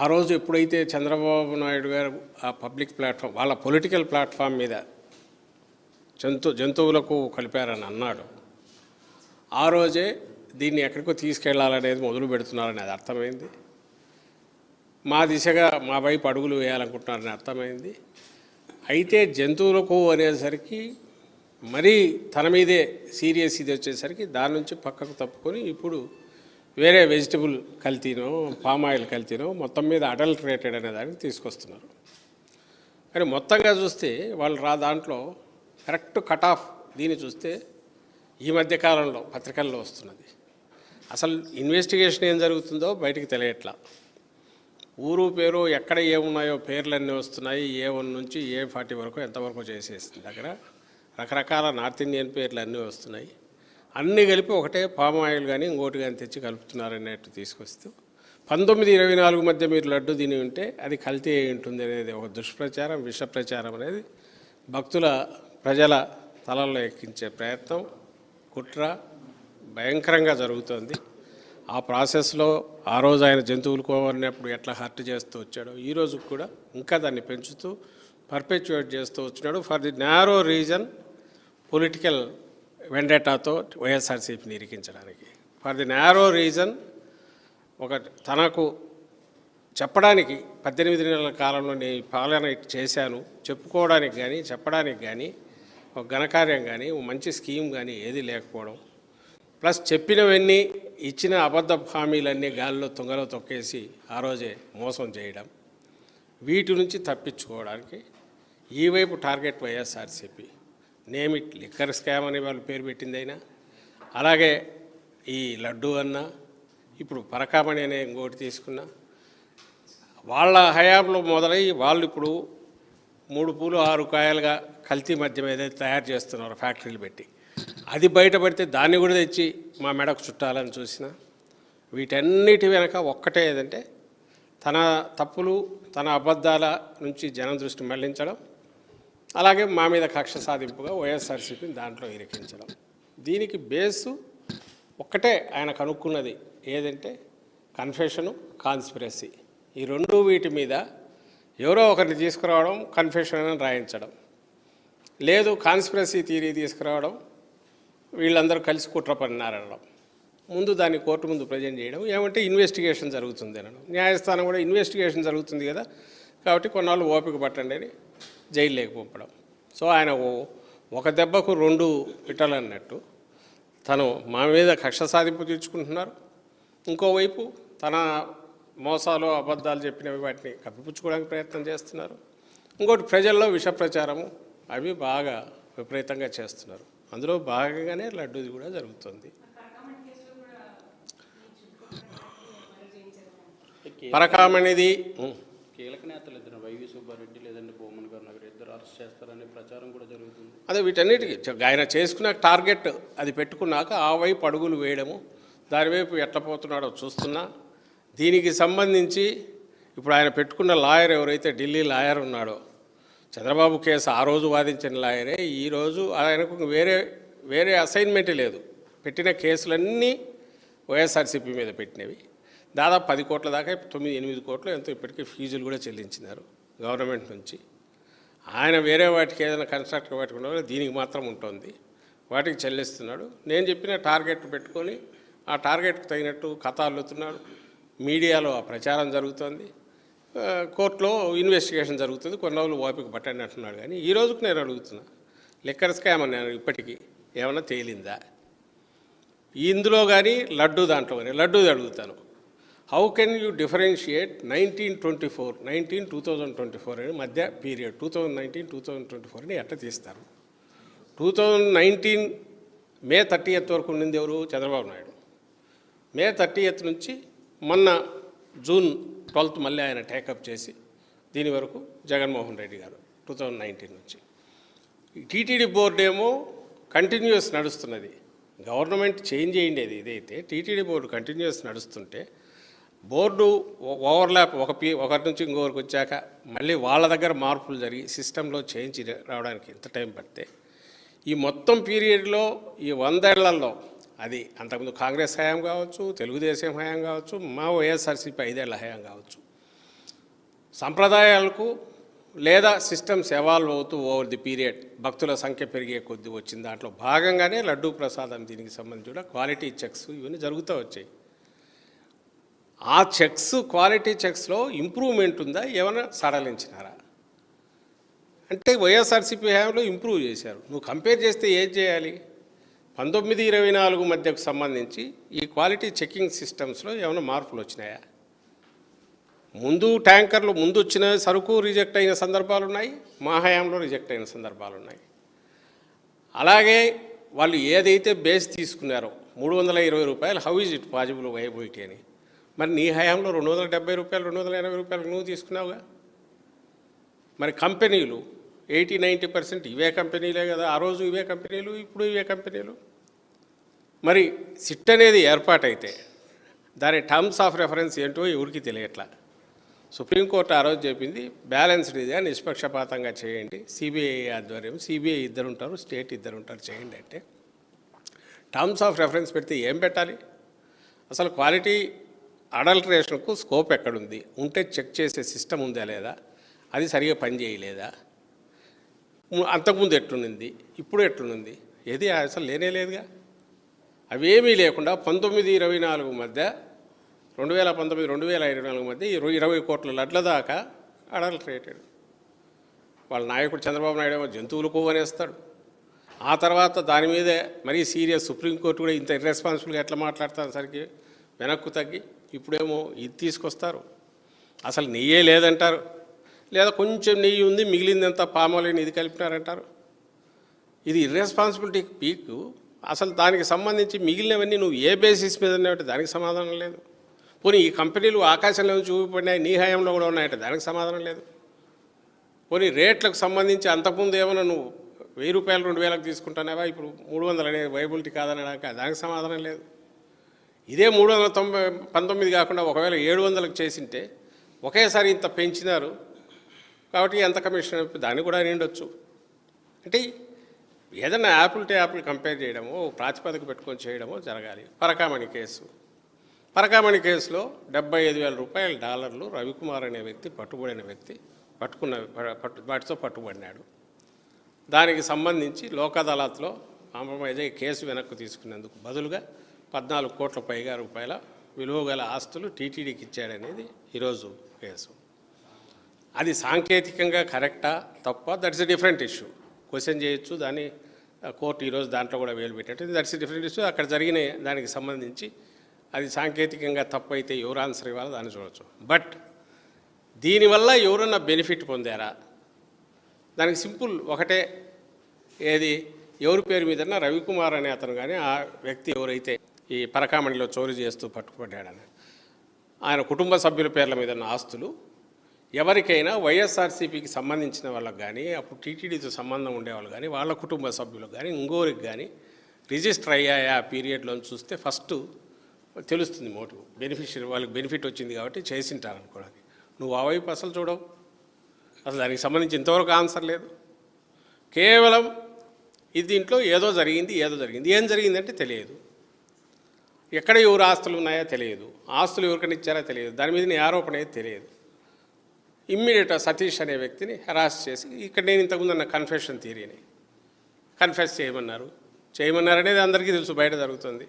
ఆ రోజు ఎప్పుడైతే చంద్రబాబు నాయుడు గారు ఆ పబ్లిక్ ప్లాట్ఫామ్ వాళ్ళ పొలిటికల్ ప్లాట్ఫామ్ మీద జంతు జంతువులకు కలిపారని అన్నాడు ఆ రోజే దీన్ని ఎక్కడికో తీసుకెళ్ళాలనేది మొదలు పెడుతున్నారని అది అర్థమైంది. మా దిశగా మా వైపు అడుగులు వేయాలనుకుంటున్నారని అర్థమైంది. అయితే జంతువులకు అనేసరికి మరీ తన మీదే సీరియస్ ఇది వచ్చేసరికి దాని నుంచి పక్కకు తప్పుకొని ఇప్పుడు వేరే వెజిటబుల్ కల్తీనో పామ్ ఆయిల్ కల్తీనో మొత్తం మీద అడల్టరేటెడ్ అనే దానికి తీసుకొస్తున్నారు. కానీ మొత్తంగా చూస్తే వాళ్ళు రా దాంట్లో కరెక్ట్ కట్ ఆఫ్ దీన్ని చూస్తే ఈ మధ్య కాలంలో పత్రికల్లో వస్తున్నది. అసలు ఇన్వెస్టిగేషన్ ఏం జరుగుతుందో బయటికి తెలియట్లా. ఊరు పేరు ఎక్కడ ఏమున్నాయో పేర్లు అన్నీ వస్తున్నాయి. ఏ వన్ నుంచి ఏ ఫార్టీ వరకు ఎంతవరకు చేసేసింది దగ్గర. రకరకాల నార్త్ ఇండియన్ పేర్లు అన్నీ వస్తున్నాయి. అన్నీ కలిపి ఒకటే పామ్ ఆయిల్ కానీ ఇంకోటి కానీ తెచ్చి కలుపుతున్నారనేట్టు తీసుకొస్తూ పంతొమ్మిది ఇరవై నాలుగు మధ్య మీరు లడ్డు తిని ఉంటే అది కల్తీ అయి ఉంటుంది అనేది ఒక దుష్ప్రచారం విష ప్రచారం అనేది భక్తుల ప్రజల తలల్లో ఎక్కించే ప్రయత్నం కుట్ర భయంకరంగా జరుగుతోంది. ఆ ప్రాసెస్లో ఆ రోజు ఆయన జంతువులు కోవరినప్పుడు ఎట్లా హర్ట్ చేస్తూ వచ్చాడో ఈ రోజు కూడా ఇంకా దాన్ని పెంచుతూ పర్పెచ్యుయేట్ చేస్తూ వచ్చినాడు. For the narrow reason political వెండేటాతో వైఎస్ఆర్సీపీని ఇరికించడానికి ఫర్ ది నేరో రీజన్ ఒక తనకు చెప్పడానికి పద్దెనిమిది నెలల కాలంలో నేను పాలన చేశాను. చెప్పుకోవడానికి కానీ చెప్పడానికి కానీ ఒక ఘనకార్యం కానీ ఒక మంచి స్కీమ్ కానీ ఏది లేకపోవడం. ప్లస్ చెప్పినవన్నీ ఇచ్చిన అబద్ధ హామీలన్నీ గాలిలో తుంగలో తొక్కేసి ఆ రోజే మోసం చేయడం. వీటి నుంచి తప్పించుకోవడానికి ఈ వైపు target YSRCP. Name it liquor scam అని వాళ్ళు పేరు పెట్టింది అయినా. అలాగే ఈ లడ్డు అన్న ఇప్పుడు పరకామణి అనే ఇంకోటి తీసుకున్నా. వాళ్ళ హయాంలో మొదలై వాళ్ళు ఇప్పుడు మూడు పూలు ఆరు కాయలుగా కల్తీ మద్యం ఏదైతే తయారు చేస్తున్నారో ఫ్యాక్టరీలు పెట్టి. అది బయటపడితే దాన్ని కూడా తెచ్చి మా మెడకు చుట్టాలని చూసిన. వీటన్నిటి వెనక ఒక్కటే ఏదంటే తన తప్పులు తన అబద్ధాల నుంచి జనం దృష్టి మళ్ళించడం అలాగే మా మీద కక్ష సాధింపుగా వైఎస్ఆర్సీపీని దాంట్లో ఇరికించడం. దీనికి బేసు ఒక్కటే ఆయన కనుక్కున్నది ఏదంటే కన్ఫెషను కాన్స్పిరసీ. ఈ రెండు వీటి మీద ఎవరో ఒకరిని తీసుకురావడం కన్ఫెషన్ అని రాయించడం. లేదు కాన్స్పిరసీ థియరీ తీసుకురావడం వీళ్ళందరూ కలిసి కుట్ర పన్నారనడం ముందు దాన్ని కోర్టు ముందు ప్రజెంట్ చేయడం ఏమంటే ఇన్వెస్టిగేషన్ జరుగుతుంది అనడం. న్యాయస్థానం కూడా ఇన్వెస్టిగేషన్ జరుగుతుంది కదా కాబట్టి కొన్నాళ్ళు ఓపిక పట్టండి అని జైల్లోకి పంపడం. సో ఆయన ఒక దెబ్బకు రెండు పిట్టలన్నట్టు తను మా మీద కక్ష సాధింపు తీర్చుకుంటున్నారు. ఇంకోవైపు తన మోసాలు అబద్ధాలు చెప్పినవి వాటిని కప్పిపుచ్చుకోవడానికి ప్రయత్నం చేస్తున్నారు. ఇంకోటి ప్రజల్లో విష ప్రచారము అవి బాగా విపరీతంగా చేస్తున్నారు. అందులో భాగంగానే లడ్డూది కూడా జరుగుతుంది. పరకామణిది కీలక నేతలు ఇద్దరు. వైవి సుబ్బారెడ్డి లేదంటే బొమ్మన్ గారు నగర్ ఇద్దరు అరెస్ట్ చేస్తారనే ప్రచారం కూడా జరుగుతుంది. అదే వీటన్నిటికీ ఆయన చేసుకున్న టార్గెట్ అది పెట్టుకున్నాక ఆ వైపు అడుగులు వేయడము దాని వైపు ఎట్లా పోతున్నాడో చూస్తున్నా. దీనికి సంబంధించి ఇప్పుడు ఆయన పెట్టుకున్న లాయర్ ఎవరైతే ఢిల్లీ లాయర్ ఉన్నాడో చంద్రబాబు కేసు ఆ రోజు వాదించిన లాయరే ఈరోజు ఆయనకు వేరే వేరే అసైన్మెంటే లేదు. పెట్టిన కేసులన్నీ వైఎస్ఆర్సీపీ మీద పెట్టినవి. దాదాపు పది కోట్ల దాకా తొమ్మిది ఎనిమిది కోట్లు ఎంతో ఇప్పటికీ ఫీజులు కూడా చెల్లించినారు గవర్నమెంట్ నుంచి. ఆయన వేరే వాటికి ఏదైనా కన్స్ట్రక్ట్ పెట్టుకున్నా దీనికి మాత్రం ఉంటుంది. వాటికి చెల్లిస్తున్నాడు. నేను చెప్పిన టార్గెట్ పెట్టుకొని ఆ టార్గెట్కి తగినట్టు కథ అల్లుతున్నాడు మీడియాలో ఆ ప్రచారం జరుగుతోంది. కోర్టులో ఇన్వెస్టిగేషన్ జరుగుతుంది. కొన్ని రోజులు ఓపిక పట్టండి అంటున్నాడు కానీ ఈ రోజుకు నేను అడుగుతున్నా లిక్కర్ స్కామ్ అన్నాను ఇప్పటికీ ఏమైనా తేలిందా? ఇందులో కానీ లడ్డు దాంట్లో కానీ లడ్డూది అడుగుతాను. How can you differentiate nineteen twenty four nineteen two thousand twenty four అని మధ్య period two thousand nineteen two thousand twenty four అని ఎట్లా తీస్తారు? Two thousand nineteen May thirtieth వరకు ఉండింది ఎవరు? చంద్రబాబు నాయుడు. మే థర్టీ ఎత్ నుంచి మొన్న జూన్ ట్వెల్త్ మళ్ళీ ఆయన టేకప్ చేసి దీని వరకు జగన్మోహన్ రెడ్డి గారు టూ థౌజండ్ నైన్టీన్ నుంచి. టీటీడీ బోర్డు ఏమో కంటిన్యూస్ నడుస్తున్నది. గవర్నమెంట్ చేంజ్ అయ్యిండేది ఇదైతే. టీటీడీ బోర్డు కంటిన్యూస్ నడుస్తుంటే బోర్డు ఓ- ఓవర్లాప్ ఒక పీ ఒకరి నుంచి ఇంకొకరికి వచ్చాక మళ్ళీ వాళ్ళ దగ్గర మార్పులు జరిగి సిస్టంలో చేంజ్ రావడానికి ఎంత టైం పడితే ఈ మొత్తం పీరియడ్లో ఈ వందేళ్ళలో అది అంతకుముందు కాంగ్రెస్ హయాం కావచ్చు తెలుగుదేశం హయాం కావచ్చు మా వైఎస్ఆర్సీపీ ఐదేళ్ళ హయాం కావచ్చు. సంప్రదాయాలకు లేదా సిస్టమ్స్ ఎవాల్వ్ అవుతూ ఓవర్ ది పీరియడ్ భక్తుల సంఖ్య పెరిగే కొద్ది వచ్చిన దాంట్లో భాగంగానే లడ్డూ ప్రసాదం దీనికి సంబంధించి కూడా క్వాలిటీ చెక్స్ ఇవన్నీ జరుగుతూ వచ్చాయి. ఆ చెక్స్ క్వాలిటీ చెక్స్లో ఇంప్రూవ్మెంట్ ఉందా? ఏమైనా సడలించినారా? అంటే వైఎస్ఆర్సీపీ హయాంలో ఇంప్రూవ్ చేశారు. నువ్వు కంపేర్ చేస్తే ఏం చేయాలి? పంతొమ్మిది ఇరవై నాలుగు మధ్యకు సంబంధించి ఈ క్వాలిటీ చెకింగ్ సిస్టమ్స్లో ఏమైనా మార్పులు వచ్చినాయా? ముందు ట్యాంకర్లు ముందు వచ్చిన సరుకు రిజెక్ట్ అయిన సందర్భాలు ఉన్నాయి మా హయాంలో రిజెక్ట్ అయిన సందర్భాలు ఉన్నాయి. అలాగే వాళ్ళు ఏదైతే బేస్ తీసుకున్నారో మూడు వందల ఇరవై రూపాయలు how is it possible viability అని. మరి నీ హయాంలో రెండు వందల డెబ్బై రూపాయలు రెండు వందల ఎనభై రూపాయలు నువ్వు తీసుకున్నావుగా? మరి కంపెనీలు ఎయిటీ నైంటీ పర్సెంట్ ఇవే కంపెనీలే కదా ఆ రోజు ఇవే కంపెనీలు ఇప్పుడు ఇవే కంపెనీలు. మరి సిట్ అనేది ఏర్పాటైతే దాని టర్మ్స్ ఆఫ్ రెఫరెన్స్ ఏంటో ఎవరికి తెలియట్లా? సుప్రీంకోర్టు ఆ రోజు చెప్పింది బ్యాలెన్స్డ్గా నిష్పక్షపాతంగా చేయండి సిబిఐ ఆధ్వర్యం సిబిఐ ఇద్దరు ఉంటారు స్టేట్ ఇద్దరు ఉంటారు చేయండి అంటే టర్మ్స్ ఆఫ్ రెఫరెన్స్ పెడితే ఏం పెట్టాలి? అసలు క్వాలిటీ అడల్టరేషన్కు స్కోప్ ఎక్కడుంది? ఉంటే చెక్ చేసే సిస్టమ్ ఉందా లేదా? అది సరిగా పని చేయలేదా? అంతకుముందు ఎట్లుంది ఇప్పుడు ఎట్లుంది? ఏది అసలు లేనే లేదుగా. అవేమీ లేకుండా పంతొమ్మిది ఇరవై నాలుగు మధ్య రెండు వేల పంతొమ్మిది రెండు వేల ఇరవై నాలుగు మధ్య ఇరవై ఇరవై కోట్ల లడ్ల దాకా అడల్టరేటెడ్. వాళ్ళ నాయకుడు చంద్రబాబు నాయుడు ఏమో జంతువులు కొవ్వనేస్తాడు. ఆ తర్వాత దాని మీదే మరీ సీరియస్ సుప్రీంకోర్టు కూడా ఇంత ఇర్రెస్పాన్సిబుల్గా ఎట్లా మాట్లాడతారు సరికి? వెనక్కు తగ్గి ఇప్పుడేమో ఇది తీసుకొస్తారు. అసలు నెయ్యే లేదంటారు. లేదా కొంచెం నెయ్యి ఉంది మిగిలిందంతా పామోలేని ఇది కలిపినారంటారు. ఇది ఇర్రెస్పాన్సిబిలిటీ పీక్. అసలు దానికి సంబంధించి మిగిలినవన్నీ నువ్వు ఏ బేసిస్ మీద ఉన్నాయంటే దానికి సమాధానం లేదు. పోనీ ఈ కంపెనీలు ఆకాశంలో చూపబడినాయి నీ హయాంలో కూడా ఉన్నాయంటే దానికి సమాధానం లేదు. పోనీ రేట్లకు సంబంధించి అంతకుముందు ఏమైనా నువ్వు వెయ్యి రూపాయలు రెండు వేలకు తీసుకుంటానేవా ఇప్పుడు మూడు వందలు అనేది వైబిలిటీ కాదనడానికి దానికి సమాధానం లేదు. ఇదే మూడు వందల తొంభై పంతొమ్మిది కాకుండా ఒకవేళ ఏడు వందలకు చేసింటే ఒకేసారి ఇంత పెంచినారు. కాబట్టి ఎంత కమిషన్ దాన్ని కూడా నిండొచ్చు అంటే ఏదైనా యాపిల్ టు యాపిల్ కంపేర్ చేయడమో ప్రాతిపదిక పెట్టుకొని చేయడమో జరగాలి. పరకామణి కేసు. పరకామణి కేసులో డెబ్బై ఐదు వేల రూపాయల డాలర్లు రవికుమార్ అనే వ్యక్తి పట్టుబడిన వ్యక్తి పట్టుకున్న పట్టు వాటితో పట్టుబడినాడు. దానికి సంబంధించి లోక్ అదాలత్లో కాంప్రమైజ్ అయ్యి కేసు వెనక్కు తీసుకునేందుకు బదులుగా పద్నాలుగు కోట్ల పైగా రూపాయల విలువ గల ఆస్తులు టీటీడీకి ఇచ్చాడనేది ఈరోజు కేసు. అది సాంకేతికంగా కరెక్టా? తప్ప? That's a different issue question చేయొచ్చు దాన్ని కోర్టు ఈరోజు దాంట్లో కూడా వేలు పెట్టేట్టు దట్స్ ఎ డిఫరెంట్ ఇష్యూ అక్కడ జరిగిన దానికి సంబంధించి అది సాంకేతికంగా తప్పైతే అయితే ఎవరు ఆన్సర్ ఇవ్వాలో దాన్ని చూడవచ్చు బట్ దీనివల్ల ఎవరన్నా బెనిఫిట్ పొందారా? దానికి సింపుల్ ఒకటే ఏది? ఎవరి పేరు మీదన్నా రవికుమార్ అనే అతను కానీ ఆ వ్యక్తి ఎవరైతే ఈ పరకామణిలో చోరీ చేస్తూ పట్టుకుపడ్డాడని ఆయన కుటుంబ సభ్యుల పేర్ల మీద ఉన్న ఆస్తులు ఎవరికైనా వైఎస్ఆర్సీపీకి సంబంధించిన వాళ్ళకి కానీ అప్పుడు టీటీడీతో సంబంధం ఉండేవాళ్ళు కానీ వాళ్ళ కుటుంబ సభ్యులకు కానీ ఇంకోరికి కానీ రిజిస్టర్ అయ్యాయా ఆ పీరియడ్లో చూస్తే ఫస్ట్ తెలుస్తుంది మోటివ్. బెనిఫిషియరీ వాళ్ళకి బెనిఫిట్ వచ్చింది కాబట్టి చేసింటారు అనుకోవడానికి నువ్వు ఆ వైపు అసలు చూడవు. అసలు దానికి సంబంధించి ఇంతవరకు ఆన్సర్ లేదు. కేవలం ఇది దీంట్లో ఏదో జరిగింది ఏదో జరిగింది. ఏం జరిగిందంటే తెలియదు. ఎక్కడ ఎవరు ఆస్తులు ఉన్నాయో తెలియదు. ఆస్తులు ఎవరికైనా ఇచ్చారో తెలియదు. దాని మీద నీ ఆరోపణ అయితే తెలియదు. ఇమ్మీడియట్గా సతీష్ అనే వ్యక్తిని హెరాస్ చేసి ఇక్కడ నేను ఇంతకుముందు అన్న కన్ఫెషన్ థియరీని కన్ఫెస్ చేయమన్నారు. చేయమన్నారు అనేది అందరికీ తెలుసు బయట జరుగుతుంది.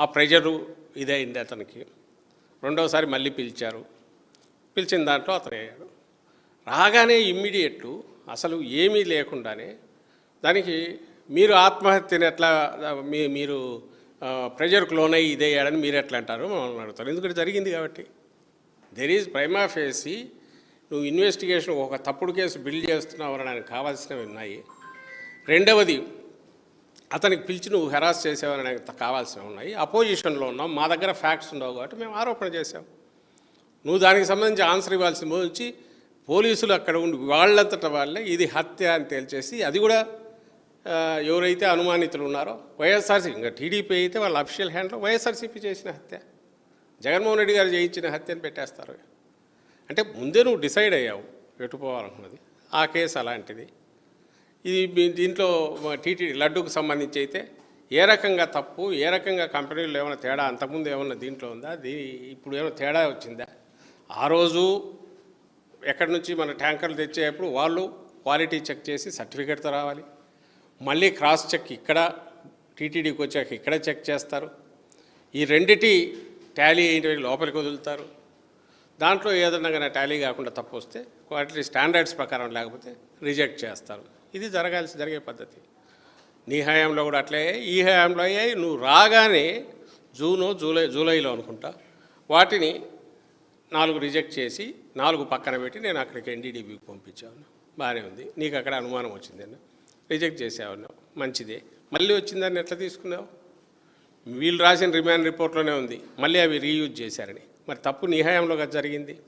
ఆ ప్రెజరు ఇదైంది అతనికి. రెండవసారి మళ్ళీ పిలిచారు. పిలిచిన దాంట్లో అతను అయ్యాడు. రాగానే ఇమ్మీడియట్ అసలు ఏమీ లేకుండానే దానికి మీరు ఆత్మహత్యను ఎట్లా మీ మీరు ప్రెజర్కు లోనై ఇదేయాడని మీరు ఎట్లా అంటారు మమ్మల్ని అడుగుతారు. ఎందుకంటే జరిగింది కాబట్టి. దెర్ ఈజ్ ప్రైమా ఫేసి నువ్వు ఇన్వెస్టిగేషన్ ఒక తప్పుడు కేసు బిల్డ్ చేస్తున్నావు అనడానికి కావాల్సినవి ఉన్నాయి. రెండవది అతనికి పిలిచి నువ్వు హెరాస్ చేసావనడానికి కావాల్సినవి ఉన్నాయి. అపోజిషన్లో ఉన్నాం. మా దగ్గర ఫ్యాక్ట్స్ ఉండవు కాబట్టి మేము ఆరోపణ చేసాం నువ్వు దానికి సంబంధించి ఆన్సర్ ఇవ్వాల్సిన వచ్చి పోలీసులు అక్కడ ఉండి వాళ్ళంతట వాళ్ళే ఇది హత్య అని తేల్చేసి అది కూడా ఎవరైతే అనుమానితులు ఉన్నారో వైఎస్ఆర్సీ ఇంకా టీడీపీ అయితే వాళ్ళ అఫీషియల్ హ్యాండ్లో వైఎస్ఆర్సీపీ చేసిన హత్య. జగన్మోహన్ రెడ్డి గారు చేయించిన హత్యను పెట్టేస్తారు. అంటే ముందే నువ్వు డిసైడ్ అయ్యావు పెట్టుకోవాలనుకున్నది ఆ కేసు అలాంటిది. ఇది మీ- దీంట్లో టీటీడీ లడ్డూకు సంబంధించి అయితే ఏ రకంగా తప్పు ఏ రకంగా కంపెనీలో ఏమైనా తేడా అంతకుముందు ఏమైనా దీంట్లో ఉందా? దీ ఇప్పుడు ఏమైనా తేడా వచ్చిందా? ఆ రోజు ఎక్కడి నుంచి మన ట్యాంకర్లు తెచ్చేటప్పుడు వాళ్ళు క్వాలిటీ చెక్ చేసి సర్టిఫికేట్తో రావాలి. మళ్ళీ క్రాస్ చెక్ ఇక్కడ టీటీడీకి వచ్చాక ఇక్కడ చెక్ చేస్తారు. ఈ రెండిటి టాలీ అయిన లోపలికి వదులుతారు. దాంట్లో ఏదన్నా కానీ టాలీ కాకుండా తప్పు వస్తే వాటి స్టాండర్డ్స్ ప్రకారం లేకపోతే రిజెక్ట్ చేస్తారు. ఇది జరగాల్సి జరిగే పద్ధతి. నీ హయాంలో కూడా అట్లే ఈ హయాంలో అయ్యాయి నువ్వు రాగానే జూను జూలై జూలైలో అనుకుంటా వాటిని నాలుగు రిజెక్ట్ చేసి నాలుగు పక్కన పెట్టి నేను అక్కడికి ఎన్డీడీబీకి పంపించాను. బాగానే ఉంది. నీకు అక్కడ అనుమానం వచ్చిందండి రిజెక్ట్ చేసావన్నావు మంచిదే. మళ్ళీ వచ్చిందని ఎట్లా తీసుకున్నావు? వీళ్ళు రాసిన రిమాండ్ రిపోర్ట్లోనే ఉంది. మళ్ళీ అవి రీయూజ్ చేశారని. మరి తప్పు నీ హయాంలో జరిగింది.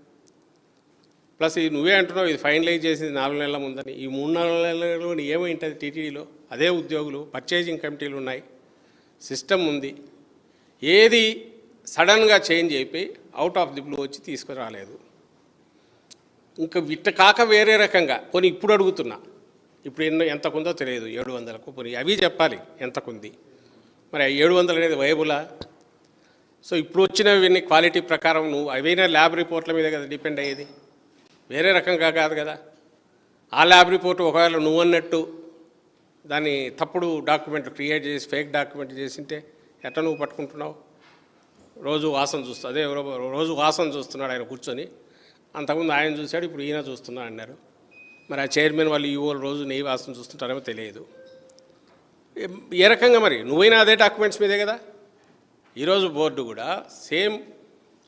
ప్లస్ ఇది నువ్వే అంటున్నావు ఇది ఫైనలైజ్ చేసింది నాలుగు నెలల ముందని. ఈ మూడు నాలుగు నెలలలో ఏమైంటుంది టీటీడీలో? అదే ఉద్యోగులు పర్చేజింగ్ కమిటీలు ఉన్నాయి. సిస్టమ్ ఉంది. ఏది సడన్గా చేంజ్ అయిపోయి అవుట్ ఆఫ్ ది బ్లూ వచ్చి తీసుకురాలేదు. ఇంకా విట్ట కాక వేరే రకంగా. కొని ఇప్పుడు అడుగుతున్నా. ఇప్పుడు ఎన్నో ఎంతకుందో తెలియదు ఏడు వందలకు పోనీ అవి చెప్పాలి ఎంతకుంది. మరి ఏడు వందలు అనేది వయబులా? సో ఇప్పుడు వచ్చినవన్నీ క్వాలిటీ ప్రకారం నువ్వు అవైనా ల్యాబ్ రిపోర్ట్ల మీద కదా డిపెండ్ అయ్యేది? వేరే రకంగా కాదు కదా. ఆ ల్యాబ్ రిపోర్ట్ ఒకవేళ నువ్వు అన్నట్టు దాన్ని తప్పుడు డాక్యుమెంట్ క్రియేట్ చేసి ఫేక్ డాక్యుమెంట్ చేసింటే ఎట్లా నువ్వు పట్టుకుంటున్నావు? రోజు వాసన చూస్తా అదే రోజు వాసన చూస్తున్నాడు ఆయన కూర్చొని. అంతకుముందు ఆయన చూశాడు ఇప్పుడు ఈయన చూస్తున్నా అన్నారు. మరి ఆ చైర్మన్ వాళ్ళు ఈవో రోజు నెయ్యి వాసన చూస్తుంటారేమో తెలియదు. ఏ- ఏ రకంగా మరి? నువ్వైనా అదే డాక్యుమెంట్స్ మీదే కదా? ఈరోజు బోర్డు కూడా సేమ్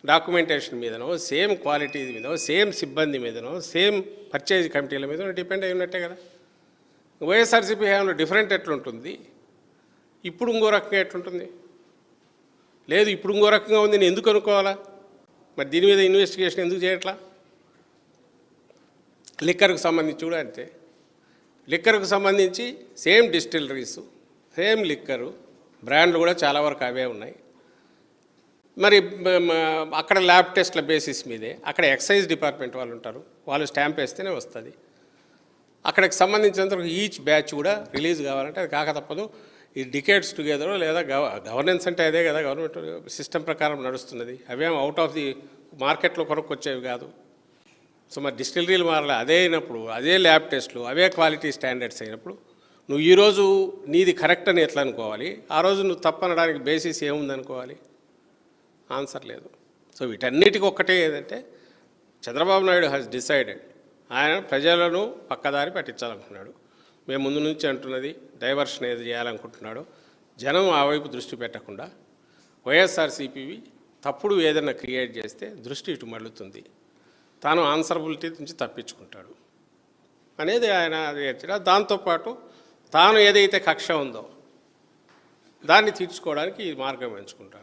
డాక్యుమెంటేషన్ మీదనో సేమ్ క్వాలిటీ మీదనో సేమ్ సిబ్బంది మీదనో సేమ్ పర్చేజ్ కమిటీల మీదనో డిపెండ్ అయి ఉన్నట్టే కదా? వైఎస్ఆర్సీపీ హయాంలో డిఫరెంట్ ఎట్లుంటుంది? ఇప్పుడు ఇంకో రకంగా ఎట్లుంటుంది? లేదు ఇప్పుడు ఇంకో రకంగా ఉంది నేను ఎందుకు అనుకోవాలా? మరి దీని మీద ఇన్వెస్టిగేషన్ ఎందుకు చేయట్లా? లిక్కర్కు సంబంధించి కూడా అంతే. లిక్కర్కు సంబంధించి సేమ్ డిస్టిలరీస్ సేమ్ లిక్కరు బ్రాండ్లు కూడా చాలా వరకు అవే ఉన్నాయి. మరి అక్కడ ల్యాబ్ టెస్ట్ల బేసిస్ మీదే అక్కడ ఎక్సైజ్ డిపార్ట్మెంట్ వాళ్ళు ఉంటారు వాళ్ళు స్టాంప్ వేస్తేనే వస్తుంది. అక్కడికి సంబంధించినంత ఈచ్ బ్యాచ్ కూడా రిలీజ్ కావాలంటే అది కాక తప్పదు. ఈ డికేట్స్ టుగెదర్ లేదా గవ గవర్నెన్స్ అంటే అదే కదా గవర్నమెంట్ సిస్టమ్ ప్రకారం నడుస్తున్నది. అవేం అవుట్ ఆఫ్ ది మార్కెట్లో కొరకు వచ్చేవి కాదు. సో మరి డిస్టిలరీలు మారాలి. అదే అయినప్పుడు అదే ల్యాబ్ టెస్ట్లు అవే క్వాలిటీ స్టాండర్డ్స్ అయినప్పుడు నువ్వు ఈరోజు నీది కరెక్ట్ అని ఎట్లా అనుకోవాలి? ఆ రోజు నువ్వు తప్పనడానికి బేసిస్ ఏముందనుకోవాలి? ఆన్సర్ లేదు. సో వీటన్నిటికీ ఒక్కటే ఏదంటే చంద్రబాబు నాయుడు హ్యాస్ డిసైడెడ్ ఆయన ప్రజలను పక్కదారి పట్టించాలనుకున్నాడు. మేము ముందు నుంచి అంటున్నది డైవర్షన్ ఏది చేయాలనుకుంటున్నాడు జనం ఆ వైపు దృష్టి పెట్టకుండా వైఎస్ఆర్సీపీవి తప్పుడు ఏదైనా క్రియేట్ చేస్తే దృష్టి ఇటు మళ్ళుతుంది. తాను ఆన్సరబిలిటీ నుంచి తప్పించుకుంటాడు. అనేది ఆయన అది దాంతోపాటు తాను ఏదైతే కక్ష ఉందో దాన్ని తీర్చుకోవడానికి ఈ మార్గం ఎంచుకుంటాడు.